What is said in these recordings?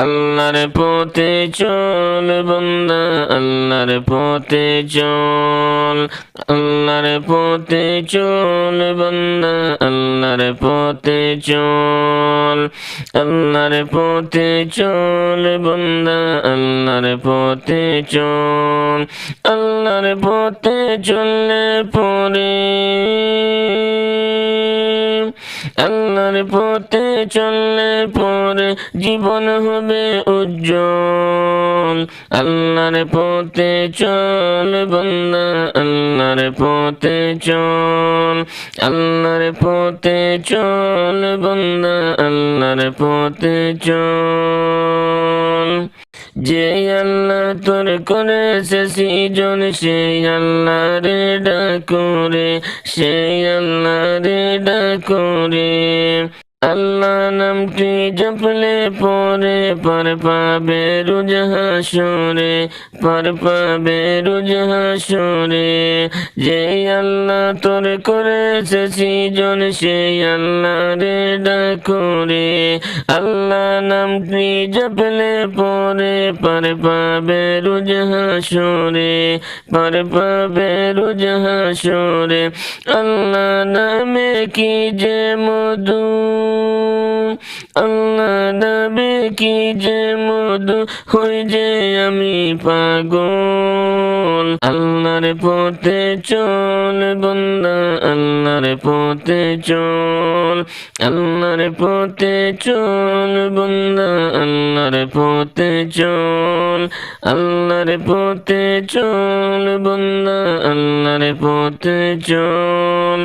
আল্লাহর পথে চল বন্দা, আল্লাহর পথে চল। আল্লাহর পথে চল বন্দা, আল্লাহর পথে চল। আল্লাহর পথে চল বন্দা, আল্লাহর পথে চল। আল্লাহর পথে চললে পরে পথে চললে পরে জীবন হবে উজ্জ্বল। আল্লাহর পথে চল বন্দা, আল্লাহর পথে চল। আল্লাহর পথে চল বন্দা, আল্লাহর পথে চল। যে আল্লাহ তোর করেছে সৃজন সেই আল্লাহ রে ডাকরে সেই আল্লাহ রে ডাকরে আল্লাহ নামটি জপলে পরে পার পাবে রোজ হাসরে, পার পাবে রোজ হাসরে। যে আল্লাহ তোর করেছে সৃজন, সেই আল্লাহ রে ডাকরে। আল্লাহ নামটি জপলে পরে পার পাবে রোজ হাসরে, পার পাবে রোজ হাসরে। আল্লাহ নামে কি যে মধু আল্লাহ নামে কি যে মধু হই যে আমি পাগল আল্লাহর পথে চল বন্দা, আল্লাহর পথে চল, আল্লাহর পথে চল বন্দা, আল্লাহর পথে চল, আল্লাহর পথে চল বন্দা, আল্লাহর পথে চল।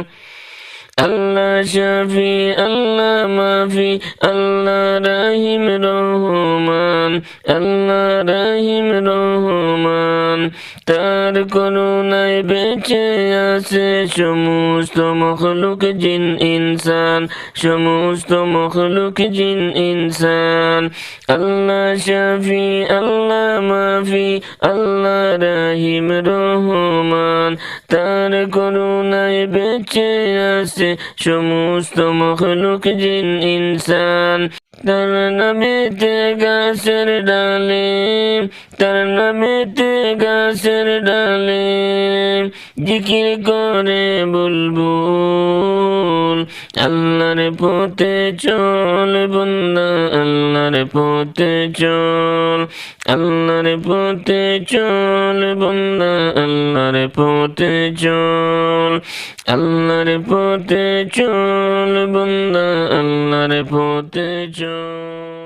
আল্লাহ শাফি, আল্লাহ মাফি, আল্লাহ রাহিম রহমান, আল্লাহ রাহিম রহমান। তার করুণায় বেঁচে আছে সমস্ত মখলুক জিন ইনসান, সমস্ত মখলুক জিন ইনসান। আল্লাহ শাফি, আল্লাহ মাফি, আল্লাহ রাহিম রহমান তার করুণায় বেঁচে আছে সমস্ত মখলুক জিন ইনসান। তার নামেতে গাছের ডালে, তার নামেতে গাছের ডালে জিকির করে বুলবুল। আল্লাহর পথে চল বন্দা, আল্লাহর পথে চল। আল্লাহর পথে চল বন্দা, আল্লাহর পথে চল। আল্লাহর পথে চল বন্দা, আল্লাহর পথে চল।